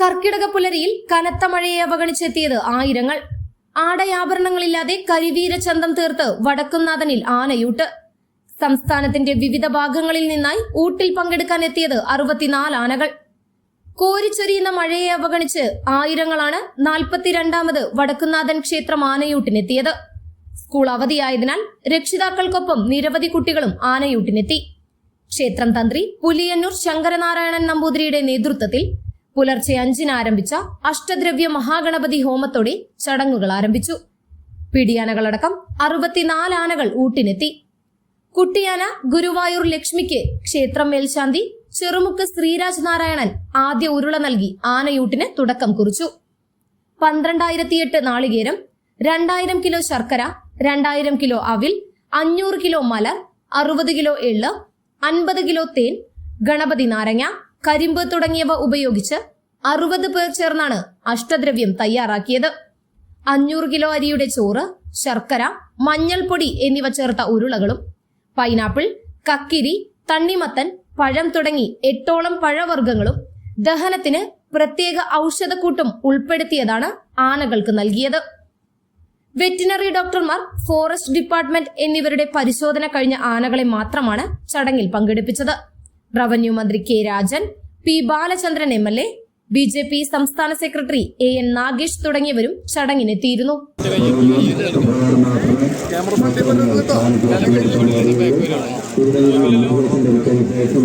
കർക്കിടക പുലരിയിൽ കനത്ത മഴയെ അവഗണിച്ചെത്തിയത് ആയിരങ്ങൾ. ആടയാഭരണങ്ങളില്ലാതെ കരിവീര ചന്തം തീർത്ത് വടക്കുംനാഥനിൽ ആനയൂട്ട്. സംസ്ഥാനത്തിന്റെ വിവിധ ഭാഗങ്ങളിൽ നിന്നായി ഊട്ടിൽ പങ്കെടുക്കാൻ എത്തിയത് അറുപത്തിനാല് ആനകൾ. കോരിച്ചൊരിയുന്ന മഴയെ അവഗണിച്ച് ആയിരങ്ങളാണ് നാൽപ്പത്തിരണ്ടാമത് വടക്കുംനാഥൻ ക്ഷേത്രം ആനയൂട്ടിനെത്തിയത്. സ്കൂൾ അവധിയായതിനാൽ രക്ഷിതാക്കൾക്കൊപ്പം നിരവധി കുട്ടികളും ആനയൂട്ടിനെത്തി. ക്ഷേത്രം തന്ത്രി പുലിയന്നൂർ ശങ്കരനാരായണൻ നമ്പൂതിരിയുടെ നേതൃത്വത്തിൽ പുലർച്ചെ അഞ്ചിന് ആരംഭിച്ച അഷ്ടദ്രവ്യ മഹാഗണപതി ഹോമത്തോടെ ചടങ്ങുകൾ ആരംഭിച്ചു. പിടിയാനകളടക്കം അറുപത്തിനാല് ആനകൾ ഊട്ടിനെത്തി. കുട്ടിയാന ഗുരുവായൂർ ലക്ഷ്മിക്ക് ക്ഷേത്രം മേൽശാന്തി ചെറുമുക്ക് ശ്രീരാജ് നാരായണൻ ആദ്യ ഉരുള നൽകി ആനയൂട്ടിന് തുടക്കം കുറിച്ചു. പന്ത്രണ്ടായിരത്തിയെട്ട് നാളികേരം രണ്ടായിരം കിലോ ശർക്കര രണ്ടായിരം കിലോ അവിൽ അഞ്ഞൂറ് കിലോ മലർ അറുപത് കിലോ എള്ള് അൻപത് കിലോ തേൻ ഗണപതി നാരങ്ങ കരിമ്പ് തുടങ്ങിയവ ഉപയോഗിച്ച് അറുപത് പേർ ചേർന്നാണ് അഷ്ടദ്രവ്യം തയ്യാറാക്കിയത്. അഞ്ഞൂറ് കിലോ അരിയുടെ ചോറ് ശർക്കര മഞ്ഞൾപ്പൊടി എന്നിവ ചേർത്ത ഉരുളകളും പൈനാപ്പിൾ കക്കിരി തണ്ണിമത്തൻ പഴം തുടങ്ങി എട്ടോളം പഴവർഗങ്ങളും ദഹനത്തിന് പ്രത്യേക ഔഷധക്കൂട്ടും ഉൾപ്പെടുത്തിയതാണ് ആനകൾക്ക് നൽകിയത്. വെറ്റിനറി ഡോക്ടർമാർ ഫോറസ്റ്റ് ഡിപ്പാർട്ട്മെന്റ് എന്നിവരുടെ പരിശോധന കഴിഞ്ഞ ആനകളെ മാത്രമാണ് ചടങ്ങിൽ പങ്കെടുപ്പിച്ചത്. റവന്യൂ മന്ത്രി K Rajan P Balachandran M L A B J P സംസ്ഥാന സെക്രട്ടറി എ എൻ നാഗേഷ് തുടങ്ങിയവരും ചടങ്ങിനെത്തിയിരുന്നു. ശേഷം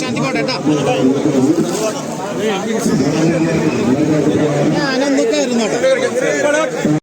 ശാന്തി പോട്ടെ കേട്ടോ. ഞാനെന്തൊക്കെ ആയിരുന്നു